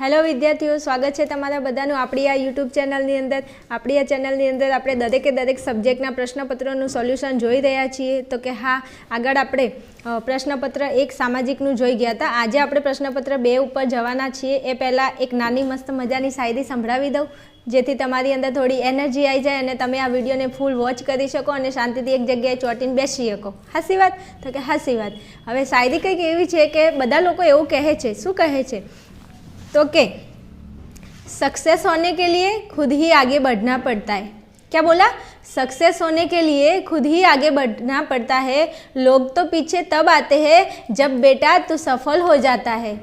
Hello વિદ્યાર્થીઓ, સ્વાગત છે તમારા બધાનું આપણી આ યુટ્યુબ ચેનલની અંદર. આપણી આ ચેનલની અંદર આપણે દરેકે દરેક સબ્જેક્ટના પ્રશ્નપત્રોનું સોલ્યુશન જોઈ રહ્યા છીએ. તો કે હા, આગળ આપણે પ્રશ્નપત્ર એક સામાજિકનું જોઈ ગયા હતા. આજે આપણે પ્રશ્નપત્ર બે ઉપર જવાના છીએ. એ પહેલાં એક નાની મસ્ત મજાની શાયરી સંભળાવી દઉં, જેથી તમારી અંદર થોડી એનર્જી આવી જાય અને તમે આ વિડીયોને ફૂલ વોચ કરી શકો અને શાંતિથી એક જગ્યાએ ચોંટીને બેસી શકો. હાસી વાત? તો કે હાસી વાત. હવે શાયરી કંઈક એવી છે કે બધા લોકો એવું કહે છે. શું કહે છે? तो ओके। सक्सेस होने के लिए खुद ही आगे बढ़ना पड़ता है। क्या बोला? सक्सेस होने के लिए खुद ही आगे बढ़ना पड़ता है। लोग तो पीछे तब आते हैं जब बेटा तू सफल हो जाता है।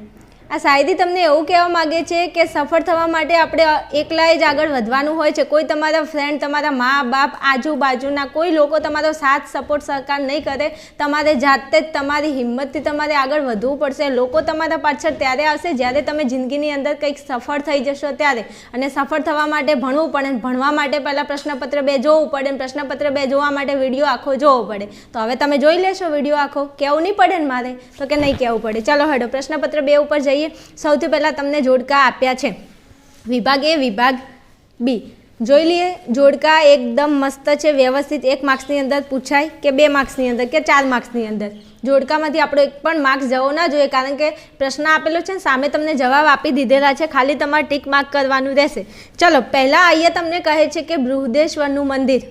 આ શાયદી તમને એવું કહેવા માગે છે કે સફળ થવા માટે આપણે એકલાએ જ આગળ વધવાનું હોય છે? કોઈ તમારા ફ્રેન્ડ તમારા મા બાપ, આજુબાજુના કોઈ લોકો તમારો સાથ સપોર્ટ સહકાર નહીં કરે, તમારે જાતે જ તમારી હિંમતથી તમારે આગળ વધવું પડશે. લોકો તમારા પાછળ ત્યારે આવશે જ્યારે તમે જિંદગીની અંદર કંઈક સફળ થઈ જશો ત્યારે. અને સફળ થવા માટે ભણવું પડે. ભણવા માટે પહેલાં પ્રશ્નપત્ર બે જોવું પડે પ્રશ્નપત્ર બે જોવા માટે વીડિયો આખો જોવો પડે. તો હવે તમે જોઈ લેશો વીડિયો આખો. કહેવું નહીં પડે ને મારે? તો કે નહીં કહેવું પડે? ચાલો હેડો, પ્રશ્નપત્ર બે ઉપર જઈએ. સૌથી પહેલાં તમને જોડકા આપ્યા છે. વિભાગ એ, વિભાગ બી. જોઈ લઈએ, જોડકા એકદમ મસ્ત છે, વ્યવસ્થિત. એક માર્ક્સની અંદર પૂછાય કે બે માર્ક્સની અંદર કે ચાર માર્ક્સની અંદર. જોડકામાંથી આપણો એક પણ માર્ક્સ જવો ના જોઈએ, કારણ કે પ્રશ્ન આપેલો છે સામે તમને જવાબ આપી દીધેલા છે. ખાલી તમારે ટીક માર્ક કરવાનું રહેશે. ચલો, પહેલાં અહીંયા તમને કહે છે કે બૃહદેશ્વરનું મંદિર.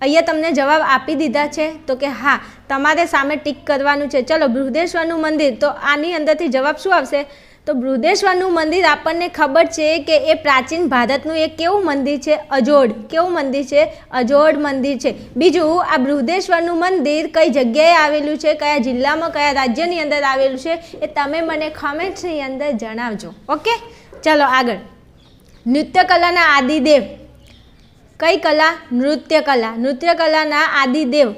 અહીંયા તમને જવાબ આપી દીધા છે, તો કે હા, તમારે સામે ટીક કરવાનું છે. ચલો, બૃહદેશ્વરનું મંદિર, તો આની અંદરથી જવાબ શું આવશે? તો બૃહદેશ્વરનું મંદિર આપણને ખબર છે કે એ પ્રાચીન ભારતનું એક કેવું મંદિર છે? અજોડ. કેવું મંદિર છે? અજોડ મંદિર છે. બીજું, આ બૃહદેશ્વરનું મંદિર કઈ જગ્યાએ આવેલું છે? કયા જિલ્લામાં, કયા રાજ્યની અંદર આવેલું છે? એ તમે મને કોમેન્ટ્સની અંદર જણાવજો. ઓકે? ચલો, આગળ. નૃત્ય કલાના આદિદેવ. કઈ કલા? નૃત્ય કલા. નૃત્ય કલાના આદિદેવ.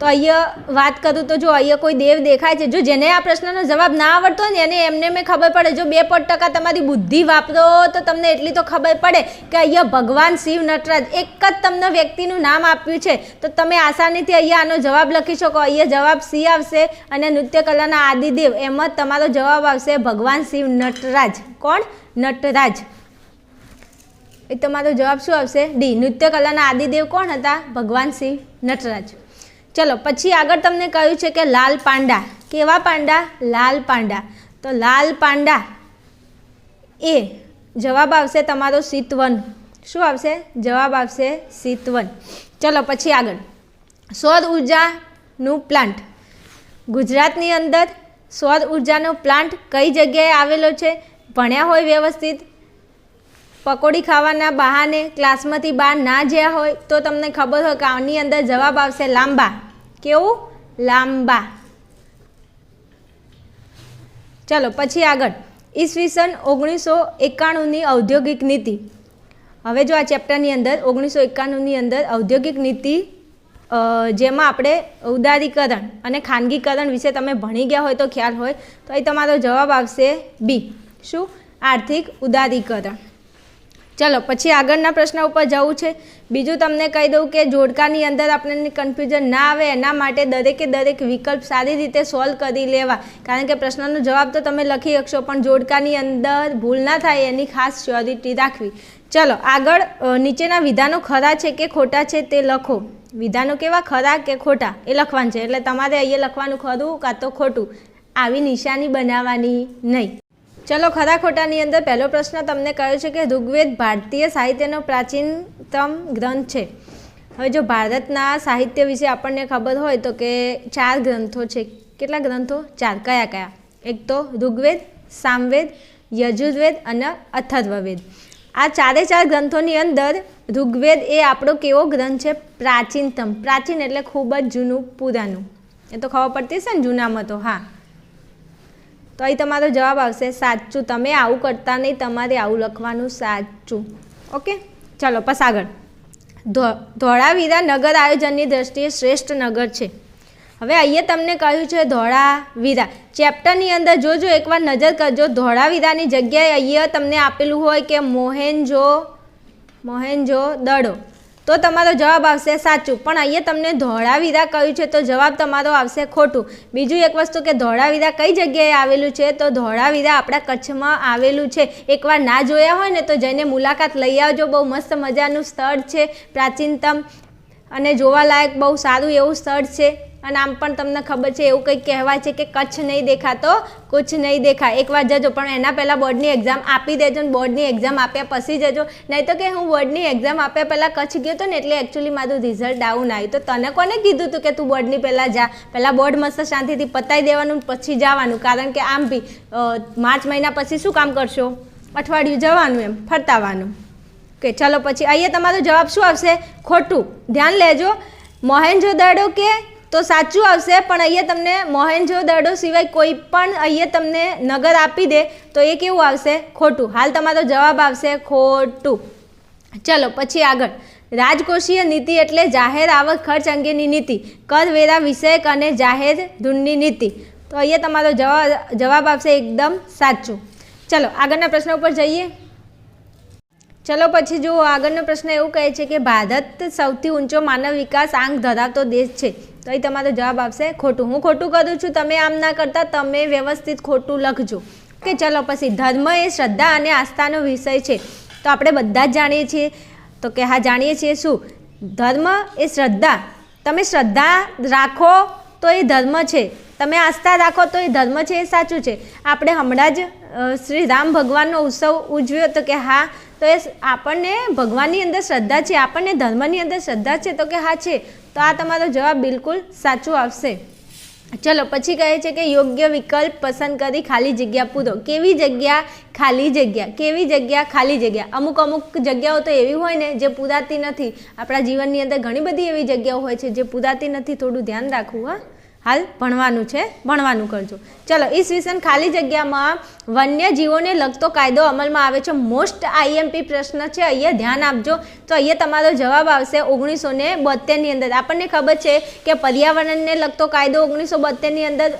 તો અહીંયા વાત કરું તો જો અહીંયા કોઈ દેવ દેખાય છે, જો જેને આ પ્રશ્નનો જવાબ ના આવડતો ને, એને એમને મેં ખબર પડે. જો બે પોઈન્ટ ટકા તમારી બુદ્ધિ વાપરો તો તમને એટલી તો ખબર પડે કે અહીંયા ભગવાન શિવ નટરાજ એક જ તમને વ્યક્તિનું નામ આપ્યું છે. તો તમે આસાનીથી અહીંયા આનો જવાબ લખી શકો. અહીંયા જવાબ સી આવશે અને નૃત્ય કલાના આદિદેવ. એમાં તમારો જવાબ આવશે ભગવાન શિવ નટરાજ. કોણ? નટરાજ. એ તમારો જવાબ શું આવશે? ડી નૃત્ય કલાના આદિદેવ કોણ હતા? ભગવાન શ્રી નટરાજ. ચલો, પછી આગળ તમને કહ્યું છે કે લાલ પાંડા. કેવા પાંડા? લાલ પાંડા. તો લાલ પાંડા એ જવાબ આવશે તમારો શીતવન. શું આવશે? જવાબ આવશે શીતવન. ચલો, પછી આગળ. સૌર ઉર્જાનું પ્લાન્ટ. ગુજરાતની અંદર સૌર ઉર્જાનો પ્લાન્ટ કઈ જગ્યાએ આવેલો છે? ભણ્યા હોય વ્યવસ્થિત પકોડી ખાવાના બહાને ક્લાસમાંથી બહાર ના જ્યાં હોય તો તમને ખબર હોય કે આની અંદર જવાબ આવશે લાંબા. કેવું? લાંબા. ચલો, પછી આગળ. ઈસવીસન ઓગણીસો એકાણુંની ઔદ્યોગિક નીતિ. હવે જો આ ચેપ્ટરની અંદર ઓગણીસો એકાણુંની અંદર ઔદ્યોગિક નીતિ જેમાં આપણે ઉદારીકરણ અને ખાનગીકરણ વિશે તમે ભણી ગયા હોય તો ખ્યાલ હોય, તો અહીં તમારો જવાબ આવશે બી. શું? આર્થિક ઉદારીકરણ. ચલો, પછી આગળના પ્રશ્ન ઉપર જવું છે. બીજું તમને કહી દઉં કે જોડકાની અંદર આપણને કન્ફ્યુઝન ના આવે, એના માટે દરેકે દરેક વિકલ્પ સારી રીતે સોલ્વ કરી લેવા. કારણ કે પ્રશ્નનો જવાબ તો તમે લખી શકશો, પણ જોડકાની અંદર ભૂલ ના થાય એની ખાસ શ્યોરિટી રાખવી. ચલો, આગળ નીચેના વિધાનો ખરા છે કે ખોટા છે તે લખો. વિધાનો કેવા? ખરા કે ખોટા? એ લખવાનું છે. એટલે તમારે અહીંયા લખવાનું ખરું કાં તો ખોટું? આવી નિશાની બનાવવાની નહીં. ચલો ખરા ખોટાની અંદર પહેલો પ્રશ્ન તમને કહ્યો છે કે ઋગ્વેદ ભારતીય સાહિત્યનો પ્રાચીનતમ ગ્રંથ છે. હવે જો ભારતના સાહિત્ય વિશે આપણને ખબર હોય તો કે ચાર ગ્રંથો છે. કેટલા ગ્રંથો? ચાર. કયા કયા? એક તો ઋગ્વેદ, સામવેદ, યજુર્વેદ અને અથર્વવેદ. આ ચારે ચાર ગ્રંથોની અંદર ઋગ્વેદ એ આપણો કેવો ગ્રંથ છે? પ્રાચીનતમ. પ્રાચીન એટલે ખૂબ જ જૂનું, પુરાનું. એ તો ખબર પડતી છે ને? જૂનામાં તો, હા. તો અહીં તમારો જવાબ આવશે, સાચું, તમે આવું કરતા નહીં, તમારે આવું લખવાનું સાચું. ઓકે? ચલો પસ આગળ. ધોળાવીરા નગર આયોજનની દ્રષ્ટિએ શ્રેષ્ઠ નગર છે. હવે અહીંયા તમને કહ્યું છે ધોળાવીરા. ચેપ્ટરની અંદર જોજો, એકવાર નજર કરજો, ધોળાવીરાની જગ્યાએ અહીંયા તમને આપેલું હોય કે મોહેનજો મોહેનજો દડો. તો તમારો જવાબ આવશે સાચું. પણ અહીંયા તમને ધોળાવીરા કહ્યું છે, તો જવાબ તમારો આવશે ખોટું. બીજું એક વસ્તુ કે ધોળાવીરા કઈ જગ્યાએ આવેલું છે? તો ધોળાવીરા આપણા કચ્છમાં આવેલું છે. એકવાર ના જોયા હોય ને તો જઈને મુલાકાત લઈ આવજો. બહુ મસ્ત મજાનું સ્થળ છે, પ્રાચીનતમ અને જોવાલાયક, બહુ સારું એવું સ્થળ છે. અને આમ પણ તમને ખબર છે, એવું કંઈક કહેવાય છે કે કચ્છ નહીં દેખાતો, કુછ નહીં દેખા એકવાર જજો, પણ એના પહેલાં બોર્ડની એક્ઝામ આપી દેજો ને બોર્ડની એક્ઝામ આપ્યા પછી જજો. નહીં તો કે હું બોર્ડની એક્ઝામ આપ્યા પહેલાં કચ્છ ગયો હતો ને એટલે એકચ્યુઅલી મારું રિઝલ્ટ ડાઉન આવ્યું. તો તને કોને કીધું હતું કે તું બોર્ડની પહેલાં જા? પહેલાં બોર્ડ મસ્ત શાંતિથી પતાવી દેવાનું પછી જવાનું. કારણ કે આમ બી માર્ચ મહિના પછી શું કામ કરશો? અઠવાડિયું જવાનું એમ, ફરતાવાનું. કે ચલો પછી અહીંયા તમારો જવાબ શું આવશે? ખોટું. ધ્યાન લેજો. મોહેન્જો દડો કે તો સાચું આવશે, પણ અહીંયા તમને મોહેન્જો દડો સિવાય કોઈ પણ અહીંયા તમને નગર આપી દે, તો એ કેવું આવશે? ખોટું. હાલ તમારો જવાબ આવશે ખોટું. ચલો, પછી આગળ. રાજકોષીય નીતિ એટલે જાહેર આવક ખર્ચ અંગેની નીતિ કરવેરા વિષયક અને જાહેર ધૂનની નીતિ. તો અહીંયા તમારો જવાબ જવાબ આવશે એકદમ સાચું. ચલો, આગળના પ્રશ્ન ઉપર જઈએ. ચલો, પછી જુઓ, આગળનો પ્રશ્ન એવું કહે છે કે ભારત સૌથી ઊંચો માનવ વિકાસ આંક ધરાવતો દેશ છે. તો અહીં તમારો જવાબ આવશે ખોટું. હું ખોટું કરું છું, તમે આમ ના કરતા, તમે વ્યવસ્થિત ખોટું લખજો. કે ચલો, પછી ધર્મ એ શ્રદ્ધા અને આસ્થાનો વિષય છે. તો આપણે બધા જ જાણીએ છીએ. તો કે હા, જાણીએ છીએ શું? ધર્મ એ શ્રદ્ધા. તમે શ્રદ્ધા રાખો તો એ ધર્મ છે. તમે આસ્થા રાખો તો એ ધર્મ છે એ સાચું છે. આપણે હમણાં જ શ્રી રામ ભગવાનનો ઉત્સવ ઉજવ્યો તો કે હા, તો એ આપણને ભગવાનની અંદર શ્રદ્ધા છે, આપણને ધર્મની અંદર શ્રદ્ધા છે તો કે હા છે. તો આ તમારો જવાબ બિલકુલ સાચો આવશે. ચલો, પછી કહે છે કે યોગ્ય વિકલ્પ પસંદ કરી ખાલી જગ્યા પૂરો. કેવી જગ્યા ખાલી જગ્યા? કેવી જગ્યા ખાલી જગ્યા? અમુક અમુક જગ્યાઓ તો એવી હોય ને જે પૂરાતી નથી. આપણા જીવનની અંદર ઘણી બધી એવી જગ્યાઓ હોય છે જે પૂરાતી નથી. થોડું ધ્યાન રાખવું, હા. હાલ ભણવાનું છે, ભણવાનું કરજો. ચલો, ઈસવીસન ખાલી જગ્યામાં વન્યજીવોને લગતો કાયદો અમલમાં આવે છે. મોસ્ટ આઈએમપી પ્રશ્ન છે, અહીંયા ધ્યાન આપજો. તો અહીંયા તમારો જવાબ આવશે ઓગણીસો ને બોતેરની અંદર. આપણને ખબર છે કે પર્યાવરણને લગતો કાયદો ઓગણીસો બોતેરની અંદર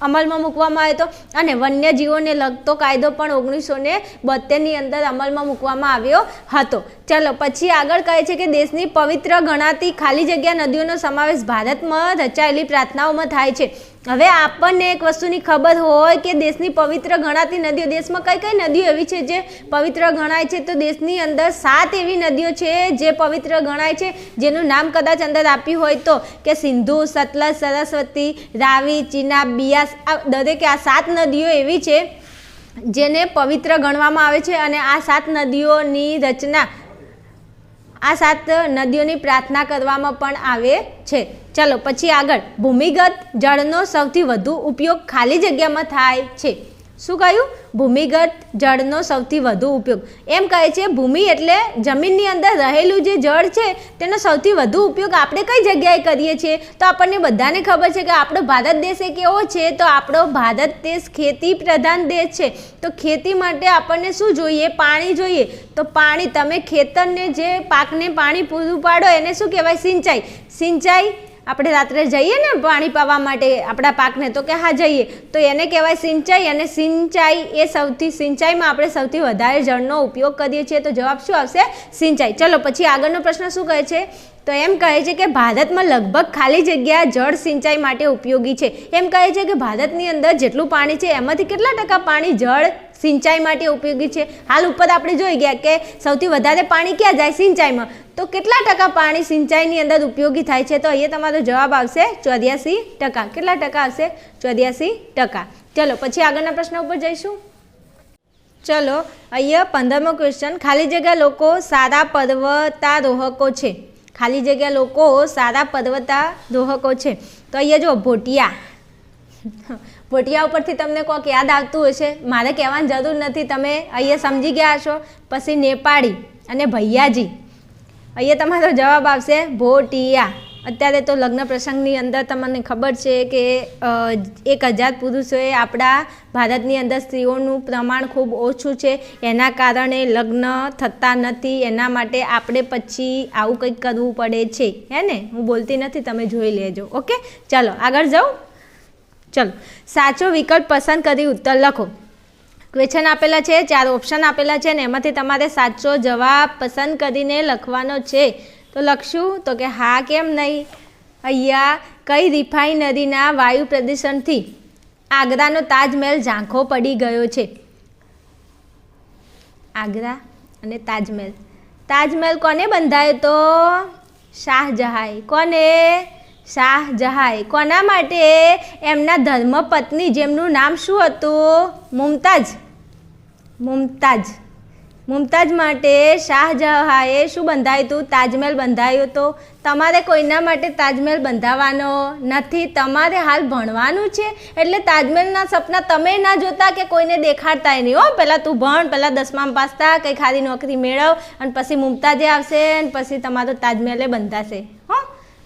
અમલમાં મૂકવામાં આવ્યો હતો અને વન્યજીવોને લગતો કાયદો પણ ઓગણીસો ને બોતેરની અંદર અમલમાં મૂકવામાં આવ્યો હતો. ચલો, પછી આગળ કહે છે કે દેશની પવિત્ર ગણાતી ખાલી જગ્યા નદીઓનો સમાવેશ ભારતમાં રચાયેલી પ્રાર્થનાઓમાં થાય છે. હવે આપણને એક વસ્તુની ખબર હોય કે દેશની પવિત્ર ગણાતી નદીઓ, દેશમાં કઈ કઈ નદીઓ એવી છે જે પવિત્ર ગણાય છે? તો દેશની અંદર સાત એવી નદીઓ છે જે પવિત્ર ગણાય છે. જેનું નામ કદાચ અંદર આપ્યું હોય તો કે સિંધુ, સતલજ, સરસ્વતી, રાવી, ચિનાબ, બિયાસ, આ દરેકે આ સાત નદીઓ એવી છે જેને પવિત્ર ગણવામાં આવે છે. અને આ સાત નદીઓની રચના આ સાત નદીઓની પ્રાર્થના કરવામાં પણ આવે છે. ચલો, પછી આગળ. ભૂમિગત જળનો સૌથી વધુ ઉપયોગ ખાલી જગ્યામાં થાય છે. શું કહ્યું? ભૂમિગત જળનો સૌથી વધુ ઉપયોગ. એમ કહે છે, ભૂમિ એટલે જમીનની અંદર રહેલું જે જળ છે, તેનો સૌથી વધુ ઉપયોગ આપણે કઈ જગ્યાએ કરીએ છીએ? તો આપણને બધાને ખબર છે કે આપણો ભારત દેશ એ કેવો છે? તો આપણો ભારત દેશ ખેતી પ્રધાન દેશ છે. તો ખેતી માટે આપણને શું જોઈએ? પાણી જોઈએ. તો પાણી, તમે ખેતરને જે પાકને પાણી પૂરું પાડો, એને શું કહેવાય? સિંચાઈ. સિંચાઈ આપણે રાત્રે જઈએ ને પાણી પાવા માટે આપણા પાકને, તો કે હા જઈએ, તો એને કહેવાય સિંચાઈ અને સિંચાઈ એ સૌથી, સિંચાઈમાં આપણે સૌથી વધારે જળનો ઉપયોગ કરીએ છીએ. તો જવાબ શું આવશે? સિંચાઈ. ચલો, પછી આગળનો પ્રશ્ન શું કહે છે? તો એમ કહે છે કે ભારતમાં લગભગ ખાલી જગ્યા જળ સિંચાઈ માટે ઉપયોગી છે. એમ કહે છે કે ભારતની અંદર જેટલું પાણી છે, એમાંથી કેટલા ટકા પાણી જળ સિંચાઈ માટે ઉપયોગી છે. હાલ ઉપર આપણે જોઈ ગયા કે સૌથી વધારે પાણી ક્યાં જાય સિંચાઈમાં? તો કેટલા ટકા પાણી સિંચાઈની અંદર ઉપયોગી થાય છે? તો અહીંયા તમારો જવાબ આવશે ચોર્યાસી ટકા. કેટલા ટકા આવશે? ચોર્યાસી ટકા. ચલો, પછી આગળના પ્રશ્ન ઉપર જઈશું. ચલો, અહીંયા પંદરમો ક્વેશ્ચન ખાલી જગ્યા લોકો સારા પર્વતારોહકો છે. ખાલી જગ્યા લોકો સારા પર્વતારોહકો છે. તો અહીંયા જો ભોટિયા. ભોટિયા ઉપરથી તમને કોઈક યાદ આવતું હશે. મારે કહેવાની જરૂર નથી, તમે અહીંયા સમજી ગયા છો પછી નેપાળી અને ભૈયાજી. અહીંયા તમારો જવાબ આવશે, ભોટિયા. અત્યારે તો લગ્ન પ્રસંગની અંદર તમને ખબર છે કે એક હજાર પુરુષોએ આપણા ભારતની અંદર સ્ત્રીઓનું પ્રમાણ ખૂબ ઓછું છે. એના કારણે લગ્ન થતા નથી. એના માટે આપણે પછી આવું કંઈક કરવું પડે છે. હે ને? હું બોલતી નથી, તમે જોઈ લેજો. ઓકે? ચાલો, આગળ જાઉં ચલો, સાચો વિકલ્પ પસંદ કરી ઉત્તર લખો. ક્વેશ્ચન આપેલા છે, ચાર ઓપ્શન આપેલા છે ને એમાંથી તમારે સાચો જવાબ પસંદ કરીને લખવાનો છે. તો લખશું, તો કે હા, કેમ નહીં? અહીંયા કઈ રિફાઇનરીના વાયુ પ્રદૂષણથી આગ્રાનો તાજમહેલ ઝાંખો પડી ગયો છે. આગ્રા અને તાજમહેલ. તાજમહેલ કોને બંધાયો તો? શાહજહાઈ કોને? શાહજહાંએ. કોના માટે? એમના ધર્મપત્ની જેમનું નામ શું હતું? મુમતાજ. મુમતાજ. મુમતાજ માટે શાહજહાએ શું બંધાયું હતું? તાજમહેલ બંધાયો હતો. તમારે કોઈના માટે તાજમહેલ બંધાવવાનો નથી? તમારે હાલ ભણવાનું છે. એટલે તાજમહેલના સપના તમે ના જોતા કે કોઈને દેખાડતા નહીં? હો, પહેલાં તું ભણ, પહેલાં દસમા પાસ થા, કંઈ ખાલી નોકરી મેળવ અને પછી મુમતાજે આવશે અને પછી તમારો તાજમહેલે બંધાશે. હો?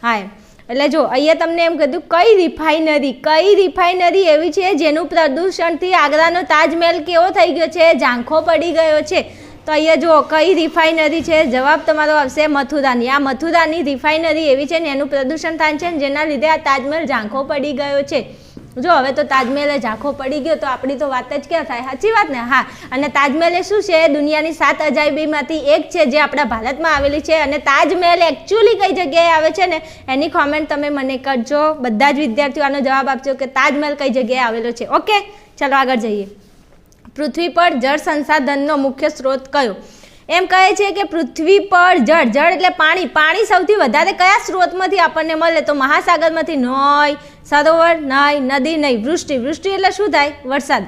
હા, એમ. એટલે જો અહીંયા તમને એમ કીધું, કઈ રિફાઇનરી કઈ રિફાઇનરી એવી છે જેનું પ્રદૂષણથી આગ્રાનો તાજમહેલ કેવો થઈ ગયો છે, ઝાંખો પડી ગયો છે? તો અહીંયા જુઓ, કઈ રિફાઇનરી છે? જવાબ તમારો આવશે મથુરાની. આ મથુરાની રિફાઇનરી એવી છે ને એનું પ્રદૂષણ થાય છે જેના લીધે આ તાજમહેલ ઝાંખો પડી ગયો છે. જો, હવે તો તાજમહેલ ઝાંખો પડી ગયો, તો આપણી તો વાત જ ક્યાં થાય? સાચી વાત ને? હા. અને તાજમહેલ એ શું છે? દુનિયાની સાત અજાયબીમાંથી એક છે જે આપણા ભારતમાં આવેલી છે અને તાજમહેલ એકચ્યુઅલી કઈ જગ્યાએ આવે છે ને? એની કોમેન્ટ તમે મને કરજો. બધા જ વિદ્યાર્થીઓ આનો જવાબ આપજો કે તાજમહેલ કઈ જગ્યાએ આવેલો છે. ઓકે? ચાલો આગળ જઈએ. પૃથ્વી પર જળ સંસાધનનો મુખ્ય સ્ત્રોત કયો? એમ કહે છે કે પૃથ્વી પર જળ જળ એટલે પાણી. પાણી સૌથી વધારે કયા સ્ત્રોતમાંથી આપણને મળે? તો મહાસાગરમાંથી નોય સરોવર નાય, નદી નહીં, વૃષ્ટિ. વૃષ્ટિ એટલે શું થાય? વરસાદ.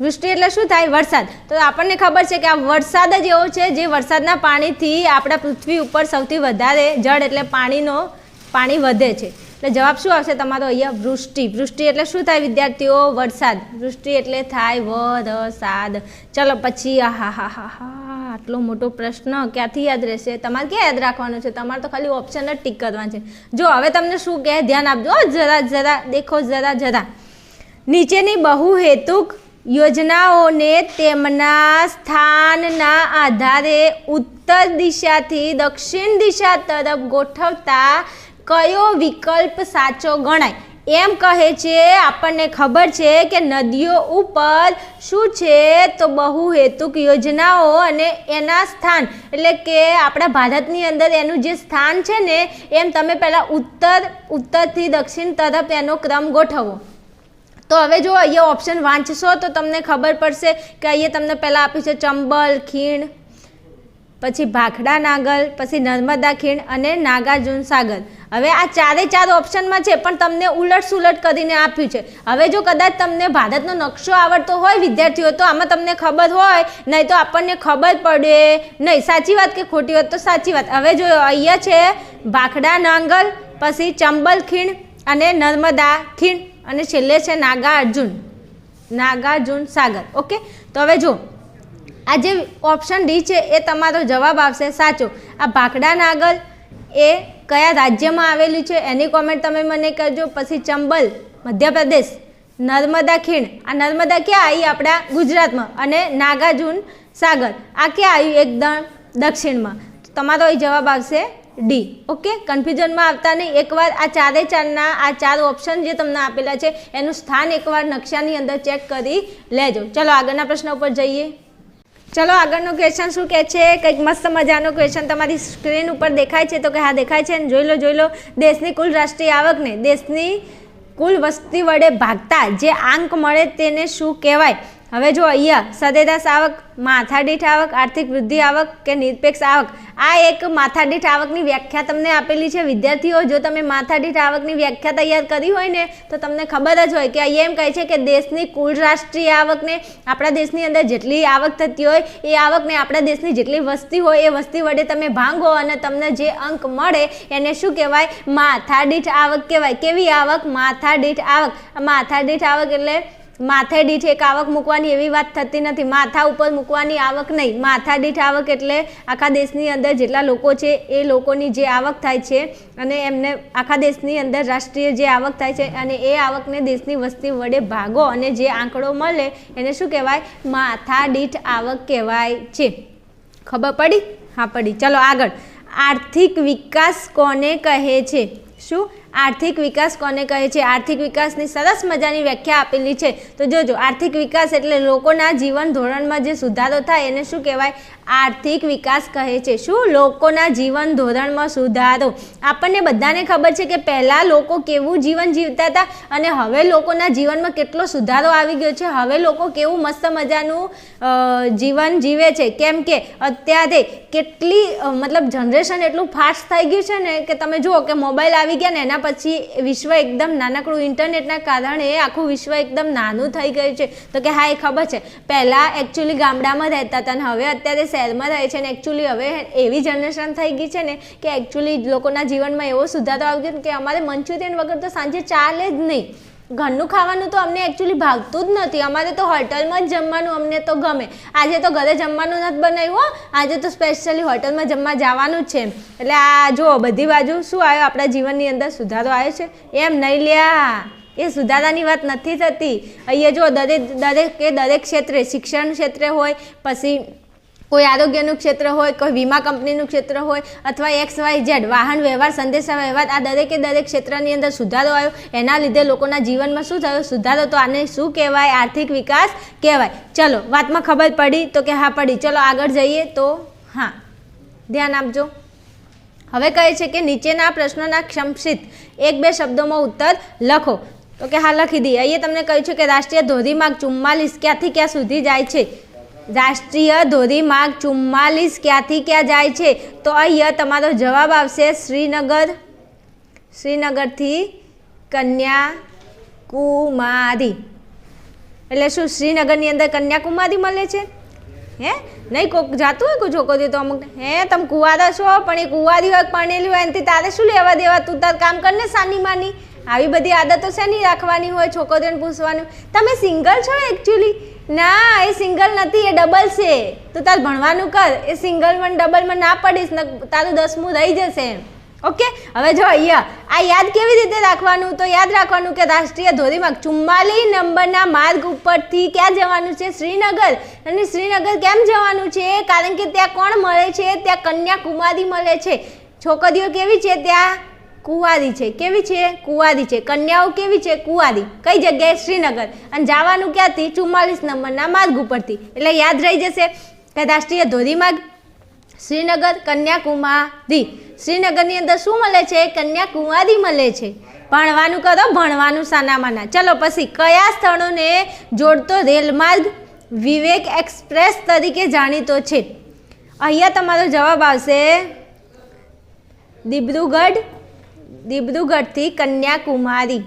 વૃષ્ટિ એટલે શું થાય? વરસાદ. તો આપણને ખબર છે કે આ વરસાદ જ એવો છે જે વરસાદના પાણીથી આપણા પૃથ્વી ઉપર સૌથી વધારે જળ એટલે પાણીનો પાણી વધે છે. એટલે જવાબ શું આવશે? તમારો અહીંયા વૃષ્ટિ. વૃષ્ટિ એટલે શું થાય વિદ્યાર્થીઓ? વરસાદ. વૃષ્ટિ એટલે થાય વરસાદ. ચલો પછી આહા હા હા હા આટલો મોટો પ્રશ્ન ક્યાંથી યાદ રહેશે? તમારે ક્યાં યાદ રાખવાનો છે? તમારે તો ખાલી ઓપ્શન જ ટીક કરવાનું છે. જો હવે તમને શું કહે, ધ્યાન આપજો. જરા જરા, દેખો જરા જરા. નીચેની બહુહેતુક યોજનાઓને તેમના સ્થાનના આધારે ઉત્તર દિશાથી દક્ષિણ દિશા તરફ ગોઠવતા કયો વિકલ્પ સાચો ગણાય? એમ કહે છે, આપણને ખબર છે કે નદીઓ ઉપર શું છે, તો બહુહેતુક યોજનાઓ અને એના સ્થાન. એટલે કે આપણા ભારતની અંદર એનું જે સ્થાન છે ને, એમ તમે પહેલાં ઉત્તર, ઉત્તરથી દક્ષિણ તરફ એનો ક્રમ ગોઠવો. તો હવે જો અહીંયા ઓપ્શન વાંચશો તો તમને ખબર પડશે કે અહીંયા તમને પહેલાં આપ્યું છે ચંબલ, ખીણ. પછી ભાખડા નાગલ, પછી નર્મદા ખીણ અને નાગાર્જુન સાગર. હવે આ ચારે ચાર ઓપ્શનમાં છે, પણ તમને ઉલટ સુલટ કરીને આપ્યું છે. હવે જો કદાચ તમને ભારતનો નકશો આવડતો હોય, વિદ્યાર્થીઓ, તો આમાં તમને ખબર હોય, નહીં તો આપણને ખબર પડે. નહીં, સાચી વાત કે ખોટી વાત? તો સાચી વાત. હવે જો અહીંયા છે, ભાખડા નાંગલ, પછી ચંબલ ખીણ અને નર્મદા ખીણ. અને છેલ્લે છે, નાગાર્જુન. નાગાર્જુન સાગર. ઓકે? તો હવે જો આ જે ઓપ્શન ડી છે, એ તમારો જવાબ આવશે. સાચો. આ ભાખડા નાગલ એ કયા રાજ્યમાં આવેલું છે, એની કોમેન્ટ તમે મને કરજો પછી ચંબલ, મધ્યપ્રદેશ, નર્મદા ખીણ. આ નર્મદા ક્યાં આવી આપણા ગુજરાતમાં? અને નાગાર્જુન સાગર. આ ક્યાં આવ્યું એકદમ દક્ષિણમાં? તમારો એ જવાબ આવશે ડી ઓકે કન્ફ્યુઝનમાં આવતા નહીં. એકવાર આ ચારે ચારના, આ ચાર ઓપ્શન જે તમને આપેલા છે, એનું સ્થાન એકવાર નકશાની અંદર ચેક કરી લેજો. ચલો આગળના પ્રશ્ન ઉપર જઈએ. ચલો આગળનો ક્વેશ્ચન શું કહે છે? કંઈક મસ્ત મજાનો ક્વેશ્ચન તમારી સ્ક્રીન ઉપર દેખાય છે તો કે હા, દેખાય છે. ને જોઈ લો જોઈ લો, દેશની કુલ રાષ્ટ્રીય આવકને, દેશની કુલ વસ્તી વડે ભાગતા જે આંક મળે તેને શું કહેવાય? હવે જો અહીંયા સદેદાસ આવક માથાદીઠ આવક, આર્થિક વૃદ્ધિ આવક કે નિરપેક્ષ આવક? આ એક માથાદીઠ આવકની વ્યાખ્યા તમને આપેલી છે. વિદ્યાર્થીઓ, જો તમે માથાદીઠ આવકની વ્યાખ્યા તૈયાર કરી હોય ને, તો તમને ખબર જ હોય કે અહીંયા એમ કહે છે કે દેશની કુલ રાષ્ટ્રીય આવકને આપણા દેશની અંદર જેટલી આવક થતી હોય, એ આવકને આપણા દેશની જેટલી વસ્તી હોય, એ વસ્તી વડે તમે ભાંગો અને તમને જે અંક મળે, એને શું કહેવાય? માથાદીઠ આવક કહેવાય. કેવી આવક? માથાદીઠ આવક. માથાદીઠ આવક એટલે માથે દીઠ એક આવક મૂકવાની એવી વાત થતી નથી. માથા ઉપર મૂકવાની આવક નહીં. માથા દીઠ આવક એટલે આખા દેશની અંદર જેટલા લોકો છે એ લોકોની જે આવક થાય છે અને એમને આખા દેશની અંદર રાષ્ટ્રીય જે આવક થાય છે અને એ આવકને દેશની વસ્તી વડે ભાગો અને જે આંકડો મળે એને શું કહેવાય? માથા દીઠ આવક કહેવાય છે. ખબર પડી? હા, પડી. ચલો આગળ. આર્થિક વિકાસ કોને કહે છે? શું? આર્થિક વિકાસ કોને કહે છે? આર્થિક વિકાસની સરસ મજાની વ્યાખ્યા આપેલી છે. તો જોજો, આર્થિક વિકાસ એટલે લોકોના જીવન ધોરણમાં જે સુધારો થાય એને શું કહેવાય? આર્થિક વિકાસ કહે છે. શું? લોકોના જીવન ધોરણમાં સુધારો. આપણને બધાને ખબર છે કે પહેલાં લોકો કેવું જીવન જીવતા હતા અને હવે લોકોના જીવનમાં કેટલો સુધારો આવી ગયો છે. હવે લોકો કેવું મસ્ત મજાનું જીવન જીવે છે. કેમ કે અત્યારે કેટલી મતલબ જનરેશન એટલું ફાસ્ટ થઈ ગયું છે ને કે તમે જુઓ કે મોબાઈલ આવી ગયા ને એના પછી વિશ્વ એકદમ નાનકડું ઇન્ટરનેટના કારણે આખું વિશ્વ એકદમ નાનું થઈ ગયું છે. તો કે હા, એ ખબર છે. પહેલાં એકચ્યુઅલી ગામડામાં રહેતા હતા અને હવે અત્યારે શહેરમાં રહે છે ને એકચ્યુઅલી હવે એવી જનરેશન થઈ ગઈ છે ને કે એકચ્યુઅલી લોકોના જીવનમાં એવો સુધારો આવી ગયો કે અમારે મંચુરિયન વગર તો સાંજે ચાલે જ નહીં. ઘરનું ખાવાનું તો અમને એકચ્યુઅલી ભાગતું જ નથી. અમારે તો હોટલમાં જ જમવાનું અમને તો ગમે. આજે તો ઘરે જમવાનું નથી બનાવ્યું આજે તો સ્પેશિયલી હોટલમાં જમવા જવાનું જ છે. એટલે આ જુઓ, બધી બાજુ શું આવ્યો? આપણા જીવનની અંદર સુધારો આવ્યો છે. એમ નહીં લ્યા. એ સુધારાની વાત નથી થતી. અહીંયા જો દરેક દરેક કે દરેક ક્ષેત્રે શિક્ષણ ક્ષેત્રે હોય, પછી કોઈ આરોગ્યનું ક્ષેત્ર હોય, કોઈ વીમા કંપનીનું ક્ષેત્ર હોય અથવા એક્સ વાય ઝેડ, વાહન વ્યવહાર, સંદેશા વ્યવહાર, આ દરેકે દરેક ક્ષેત્રની અંદર સુધારો આવ્યો. એના લીધે લોકોના જીવનમાં શું થયું? સુધારો તો આને શું કહેવાય? આર્થિક વિકાસ કહેવાય. ચલો, વાતમાં ખબર પડી તો કે હા, પડી. ચલો, આગળ જઈએ તો હા, ધ્યાન આપજો. હવે કહે છે કે નીચેના પ્રશ્નોના ક્ષમસિત એક બે શબ્દોમાં ઉત્તર લખો. તો કે હા, લખી દઈએ. અહીંયા તમને કહ્યું છે કે રાષ્ટ્રીય ધોરીમાર્ગ ચુમ્માલીસ ક્યાંથી ક્યાં સુધી જાય છે? રાષ્ટ્રીય ધોરીમાર્ગ ચુમ્માલીસ ક્યાંથી ક્યાં જાય છે? તો અહીંયા તમારો જવાબ આવશે શ્રીનગર. શ્રીનગરથી કન્યાકુમારી. એટલે શું શ્રીનગરની અંદર કન્યાકુમારી મળે છે? હે? નહીં, કોક જાતું હોય કોઈ છોકરીઓ તો અમુક હે, તમે કુવારા છો, પણ એ કુંવારી હોય, પરણેલી હોય, એનાથી તારે શું લેવા દેવા? તું તાર કામ કરને સાની માની. આવી બધી આદતો શેની રાખવાની હોય? છોકરીઓને પૂછવાનું. તમે સિંગલ છો એકચ્યુઅલી ના, એ સિંગલ નથી, એ ડબલ છે. તું તાર ભણવાનું કર. એ સિંગલમાં ડબલમાં ના પડીશ, ને તારું દસમું રહી જશે ઓકે? હવે જો અહીંયા, આ યાદ કેવી રીતે રાખવાનું? તો યાદ રાખવાનું કે રાષ્ટ્રીય ધોરીમાર્ગ ચુમ્માલી નંબરના માર્ગ ઉપરથી ક્યાં જવાનું છે? શ્રીનગર. અને શ્રીનગર કેમ જવાનું છે? કારણ કે ત્યાં કોણ મળે છે? ત્યાં કન્યાકુમારી મળે છે. છોકરીઓ કેવી છે ત્યાં? કુંવારી છે. કેવી છે? કુંવારી છે. કન્યાઓ કેવી છે? કુંવારી કઈ જગ્યાએ? શ્રીનગર. અને જવાનું ક્યાંથી? ચુમ્માલીસ નંબરના માર્ગ ઉપરથી. એટલે યાદ રહી જશે કે રાષ્ટ્રીય ધોરીમાર્ગ, શ્રીનગર કન્યાકુમારી. શ્રીનગરની અંદર શું મળે છે? કન્યાકુમારી મળે છે. ભણવાનું કરો, ભણવાનું સાનામાના. ચલો પછી કયા સ્થળોને જોડતો રેલમાર્ગ વિવેક એક્સપ્રેસ તરીકે જાણીતો છે? અહીંયા તમારો જવાબ આવશે દિબ્રુગઢ દિબ્રુગઢથી કન્યાકુમારી.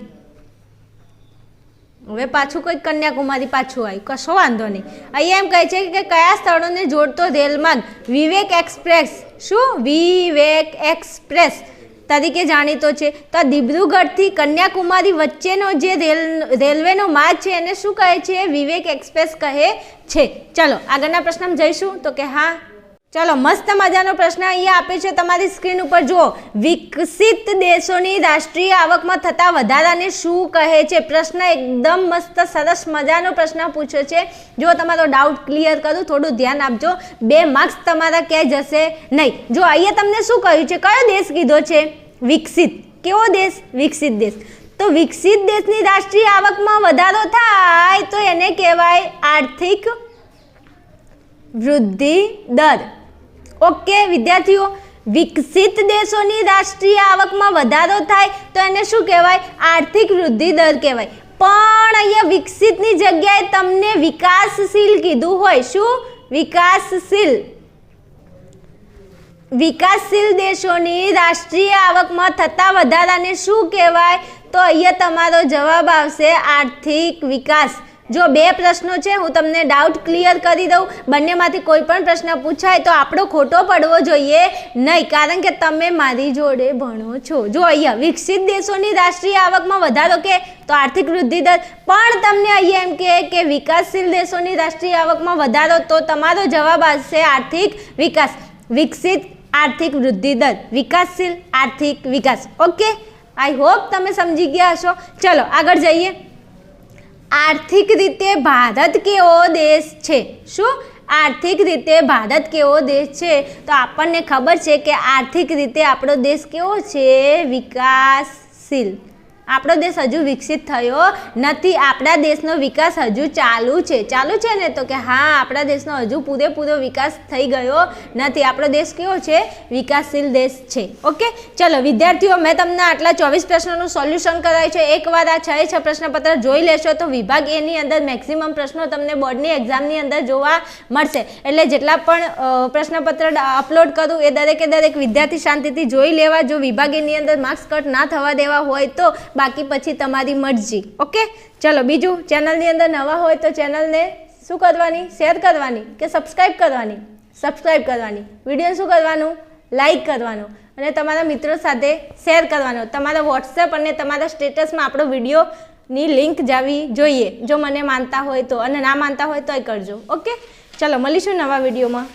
હવે પાછું કોઈ કન્યાકુમારી પાછું આવ્યું? કશો વાંધો નહીં. અહીંયા એમ કહે છે કે કયા સ્થળોને જોડતો રેલમાર્ગ? વિવેક એક્સપ્રેસ. શું? વિવેક એક્સપ્રેસ. તરીકે જાણીતો છે. તો દિબ્રુગઢથી કન્યાકુમારી વચ્ચેનો જે રેલ, રેલવેનો માર્ગ છે એને શું કહે છે? વિવેક એક્સપ્રેસ કહે છે. ચલો, આગળના પ્રશ્નમાં જઈશું. તો કે હા ચલો, મસ્ત મજાનો પ્રશ્ન અહીંયા આપે છે. તમારી સ્ક્રીન ઉપર જુઓ. વિકસિત દેશોની રાષ્ટ્રીય આવકમાં થતા વધારાને શું કહે છે? પ્રશ્ન એકદમ મસ્ત, સરસ મજાનો પ્રશ્ન પૂછ્યો છે. જો તમારો ડાઉટ ક્લિયર કરું. થોડું ધ્યાન આપજો. બે માર્ક્સ તમારા ક્યાંય જશે નહીં. જો અહીંયા તમને શું કહ્યું છે? કયો દેશ કીધો છે? વિકસિત. કેવો દેશ? વિકસિત દેશ. તો વિકસિત દેશની રાષ્ટ્રીય આવકમાં વધારો થાય તો એને કહેવાય આર્થિક વૃદ્ધિ દર. ઓકે, વિદ્યાર્થીઓ, વિકસિત દેશોની રાષ્ટ્રીય આવકમાં વધારો થાય તો એને શું કહેવાય? આર્થિક વૃદ્ધિ દર કહેવાય. પણ અહીંયા વિકસિતની જગ્યાએ તમને વિકાસશીલ કીધું હોય. શું? વિકાસશીલ. વિકાસશીલ દેશોની રાષ્ટ્રીય આવકમાં થતા વધારાને શું કહેવાય? તો અહીંયા તમારો જવાબ આવશે આર્થિક વિકાસ. જો બે પ્રશ્નો છે, હું તમને ડાઉટ ક્લિયર કરી દઉં. બંનેમાંથી કોઈ પણ પ્રશ્ન પૂછાય તો આપણો ખોટો પડવો જોઈએ નહીં. કારણ કે તમે મારી જોડે ભણો છો. જો અહીંયા વિકસિત દેશોની રાષ્ટ્રીય આવકમાં વધારો કે તો આર્થિક વૃદ્ધિ દર, પણ તમને અહીંયા એમ કહે કે વિકાસશીલ દેશોની રાષ્ટ્રીય આવકમાં વધારો તો તમારો જવાબ આવશે આર્થિક વિકાસ. વિકસિત આર્થિક વૃદ્ધિ દર. વિકાસશીલ આર્થિક વિકાસ. ઓકે આઈ હોપ તમે સમજી ગયા હશો. ચલો, આગળ જઈએ. આર્થિક રીતે ભારત કેવો દેશ છે? શું? આર્થિક રીતે ભારત કેવો દેશ છે? તો આપણને ખબર છે કે આર્થિક રીતે આપણો દેશ કેવો છે? વિકાસશીલ. આપણો દેશ હજુ વિકસિત થયો નથી. આપણા દેશનો વિકાસ હજુ ચાલુ છે. ચાલુ છે ને તો કે હા, આપણા દેશનો હજુ પૂરેપૂરો વિકાસ થઈ ગયો નથી. આપણો દેશ કેવો છે? વિકાસશીલ દેશ છે. ઓકે? ચલો, વિદ્યાર્થીઓ, મેં તમને આટલા ચોવીસ પ્રશ્નોનું સોલ્યુશન કરાવ્યું છે. એકવાર આ છ છ પ્રશ્નપત્ર જોઈ લેશો તો વિભાગ એની અંદર મેક્સિમમ પ્રશ્નો તમને બોર્ડની એક્ઝામની અંદર જોવા મળશે. એટલે જેટલા પણ પ્રશ્નપત્ર અપલોડ કરું એ દરેકે દરેક વિદ્યાર્થી શાંતિથી જોઈ લેવા. જો વિભાગ એની અંદર માર્ક્સ કટ ના થવા દેવા હોય તો બાકી પછી તમારી મરજી, ઓકે? ચલો, બીજું, ચેનલની અંદર નવા હોય તો ચેનલને શું કરવાની? શેર કરવાની કે સબસ્ક્રાઈબ કરવાની? સબસ્ક્રાઈબ કરવાની. વીડિયો શું કરવાનું? લાઈક કરવાનું અને તમારા મિત્રો સાથે શેર કરવાનો. તમારા વોટ્સએપ અને તમારા સ્ટેટસમાં આપણો વિડીયોની લિંક જાવી જોઈએ. જો મને માનતા હોય તો અને ના માનતા હોય તોય કરજો, ઓકે? ચલો, મળીશું નવા વિડીયોમાં.